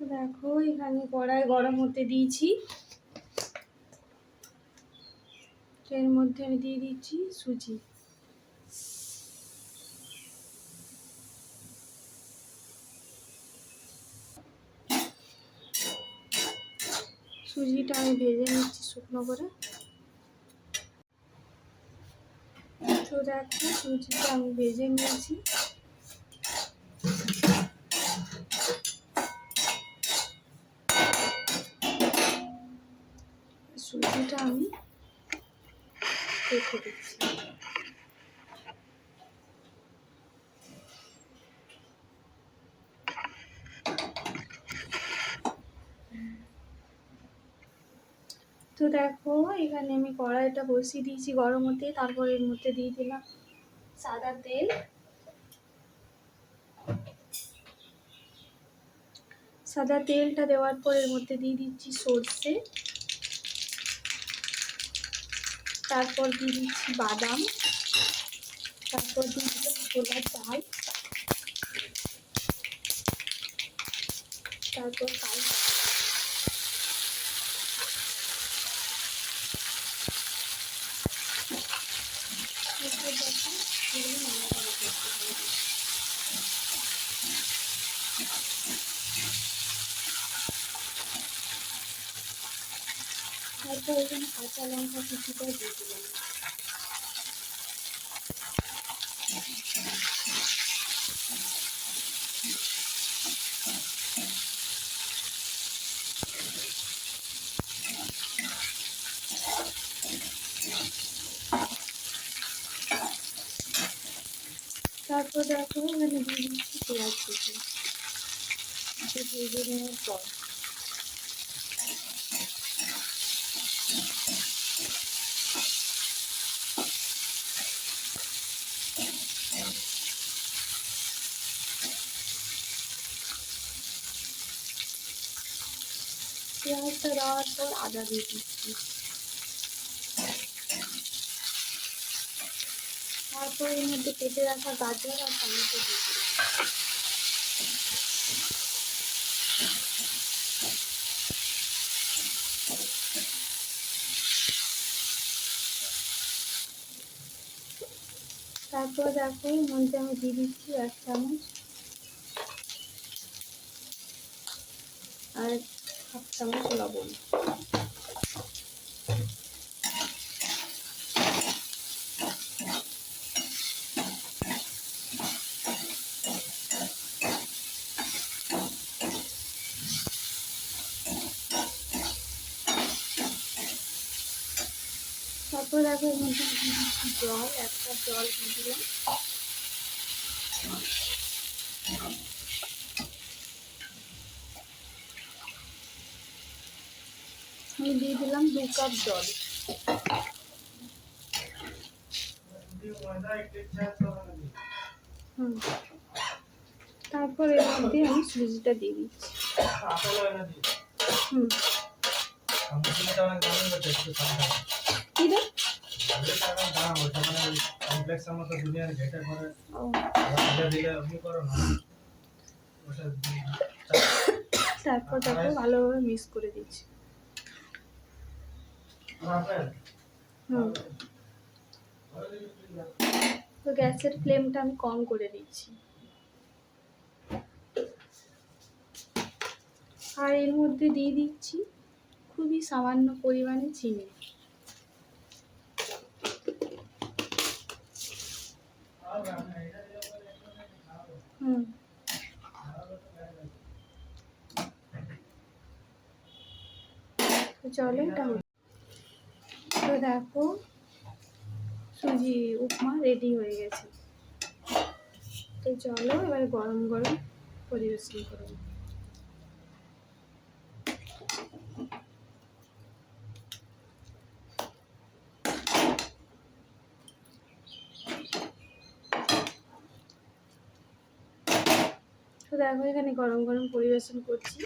দেখো, এখানে কড়াই গরম হতে দিয়েছি। এর মধ্যে আমি দিয়ে দিচ্ছি সুজি। সুজিটা আমি ভেজে নিচ্ছি শুকনো করে। তো দেখো, সুজিটা আমি ভেজে নিয়েছি সুজিটা আমি তো দেখো, এখানে আমি কড়াইটা বসিয়ে দিয়েছি গরম হতে তারপর এর মধ্যে দিয়ে দিলাম সাদা তেল। সাদা তেলটা দেওয়ার পর এর মধ্যে দিয়ে দিচ্ছি সর্ষে। তারপর দিয়ে দিচ্ছি বাদাম তারপর দিয়ে দিলাম ছোলার ডাল তারপর কাল এরপর তারপর এখানে কাঁচা লঙ্কা কুচিটা দিয়ে দিলাম। তারপর দেখো এখানে দিয়ে দিচ্ছি পেঁয়াজ কুচি। ভেজে পর পেঁয়াজটা দেওয়ার পর আদা দিয়ে দিচ্ছি। তারপর এর মধ্যে কেটে রাখা গাজর আর টমেটো দিয়ে তারপর দেখো মধ্যে আমি দিয়ে দিচ্ছি এক চামচ। আর হাফ চামচ লবণ তারপর দেখো জল এক কাপ জল দিয়ে দিলাম। আমি দিয়ে দিলাম দু কাপ জল। তারপর এর আমি সুজিটা দিয়ে দিচ্ছি। হুম। তারপর দেখো ভালোভাবে মিক্স করে দিচ্ছি। হুম। তো গ্যাসের ফ্লেমটা আমি কম করে দিচ্ছি। আর এর মধ্যে দিয়ে দিচ্ছি খুবই সামান্য পরিমাণে চিনি। হুম। তো চলো, এটা হোক। তো দেখো, সুজি উপমা রেডি হয়ে গেছে। তো চলো, এবার গরম গরম পরিবেশন করব তো দেখো, এখানে গরম গরম পরিবেশন করছি।